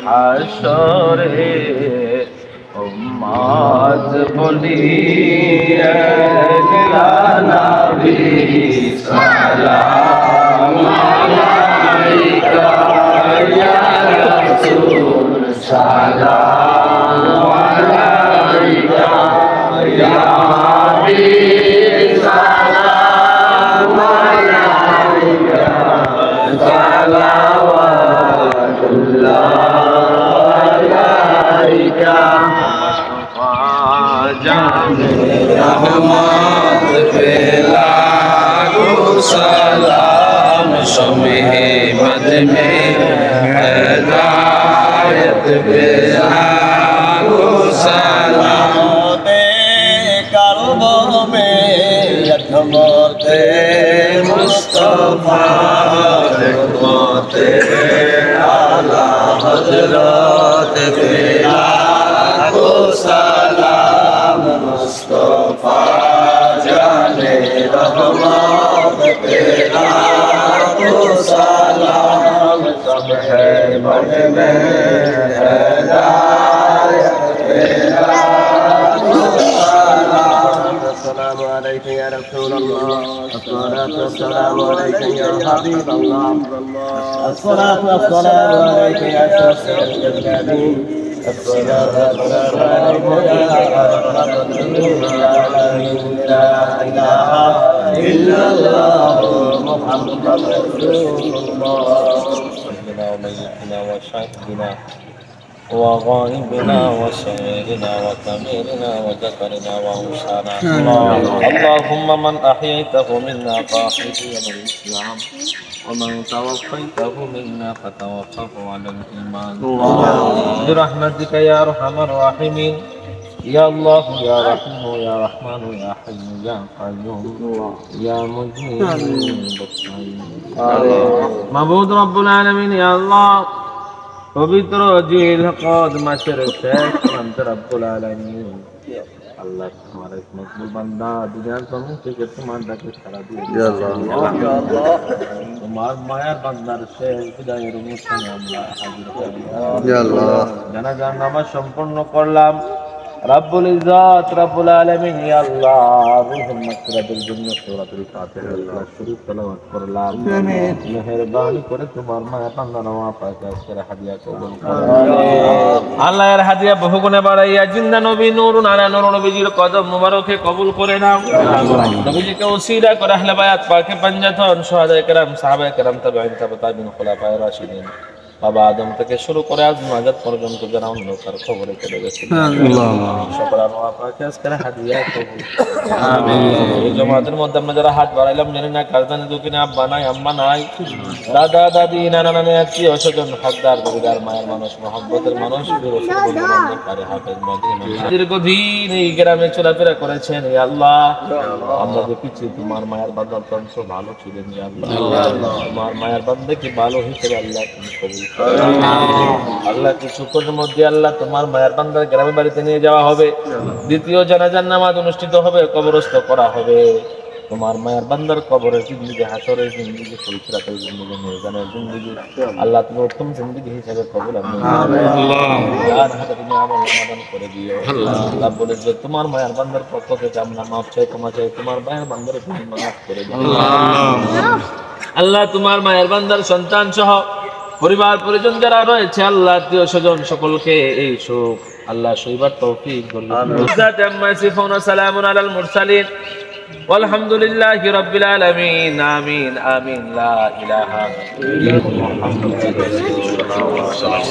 হাসরে মাজ বলি নাবি সালাম আলাইকা ইয়া রাসূল সালাম রহমত পেলা সালাম সমহে মদমে হেদায়ত পেলা সালাম কালব মে রহমতে মুস্তফা রহমতে আলা হযরত পেলা رسول الله. الصلاة والسلام عليك يا حبيب الله. الصلاة والسلام عليك يا شفيع الكذابين الصلاة والسلام عليك يا لا إله إلا الله محمد رسول الله. ربنا وميتنا وشهدنا وغائبنا وصغيرنا وكبيرنا وذكرنا وانثانا اللهم من أحييته منا فاحييه الإسلام ومن توفيته منا فتوفه على الإيمان. برحمتك يا أرحم الراحمين. يا الله يا رحيم يا رحمن يا حي يا قيوم. يا مجيب مبود رب العالمين يا الله. পবিত্র জিল কদ মাসের শেষ প্রান্ত রব্বুল আলামিন। আল্লাহ তোমার এক মকবুল বান্দা দুনিয়ার জমিন থেকে তোমার ডাকে সারা দিয়ে তোমার মায়ার বান্দার শেষ বিদায়ের অনুষ্ঠানে আমরা হাজির হলাম। জানাজার নামাজ সম্পন্ন করলাম। রাব্বুল ইজ্জাত রাব্বুল আলামিন ইয়া আল্লাহ। রুহুল মাগফিরাতের জন্য সূরাতুল ফাতিহা। শরীফ তেলাওয়াত করলাম। মেহেরবানি করে তোমার মায়া বান্দা নামা পাকে আজকের হাদিয়া কবুল করো। আল্লাহ এর হাদিয়া বহু গুণে বাড়াইয়া জিন্দা নবী নূরুন আলা নূর নবীজির কদম মুবারকে কবুল করে নাও। নবীজিকে ওসিলা করে আহলে বায়াত পাকে পাঞ্জাতন সুহাদায়ে কেরাম সাহাবায়ে কেরাম তাবিঈন তাবিঈন খুলাফায়ে রাশিদিন। বাবা আদম থেকে শুরু করে আজ মাজাত পর্যন্ত যারা অন্ধকার খবরে চলে গেছে সকল আজকের জমাতের মধ্যে আমরা যারা হাত বাড়াইলাম জানি না জানি দুকিনে আব্বা নাই আম্মা নাই। দাদা দাদি নানা নানি আত্মীয় স্বজন হকদার মায়ের মানুষ মহব্বতের মানুষ দীর্ঘদিন এই গ্রামে চলাফেরা করেছেন আল্লাহ। আমরা দেখেছি তোমার মায়ের বান্দার তন্ত্র ভালো ছিলেন আল্লাহ। তোমার মায়ের ভালো হিসেবে আল্লাহ তুমি কবুল। আল্লাহ কিছুক্ষণের মধ্যে আল্লাহ তোমার মায়ের বান্দার গ্রামে বাড়িতে নিয়ে যাওয়া হবে? দ্বিতীয় জানাজার নামাজ অনুষ্ঠিত হবে কবরস্থ করা হবে। তোমার মায়ের বান্দার কবরের জিন্দগি হাসরের জিন্দগি জিন্দগি জিন্দগি। আল্লাহ তুমি উত্তম জিন্দগি হিসাবে কবুল আমি আর হাতে তুমি আমল সমাধান করে দিও। আল্লাহ বলে যে তোমার মায়ের বান্দার পক্ষ থেকে আমরা মাফ চাই ক্ষমা চাই তোমার মায়ের বান্দার তুমি মাফ করে দিও। আল্লাহ। তোমার মায়ের বান্দার সন্তান সহ পরিবার পরিজন যারা রয়েছে আল্লাহ আত্মীয় স্বজন সকলকে এই সুখ আল্লাহ শৈবার তৌফিক করুন সালামুন আলাল মুরসালিন والحمد لله رب العالمين آمين آمين لا إله إلا الله محمد رسول الله